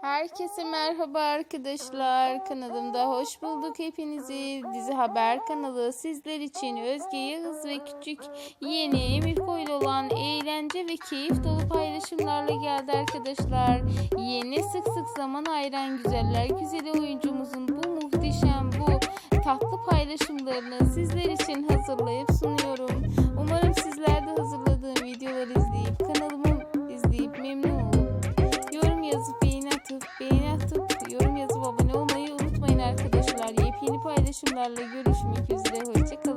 Herkese merhaba arkadaşlar. Kanalımda hoş bulduk hepinizi. Dizi Haber kanalı sizler için Özge Yağız ve küçük yeni Emir Koylu olan eğlence ve keyif dolu paylaşımlarla geldi arkadaşlar. Yeni sık sık zaman ayıran güzeller güzeli oyuncumuzun bu muhteşem bu tatlı paylaşımlarını sizler için hazırlayıp sunuyorum. Umarım sizler de hazırladığım videoları izleyip kanalımı izleyip memnun paylaşımlarla görüşmek üzere. Hoşçakalın.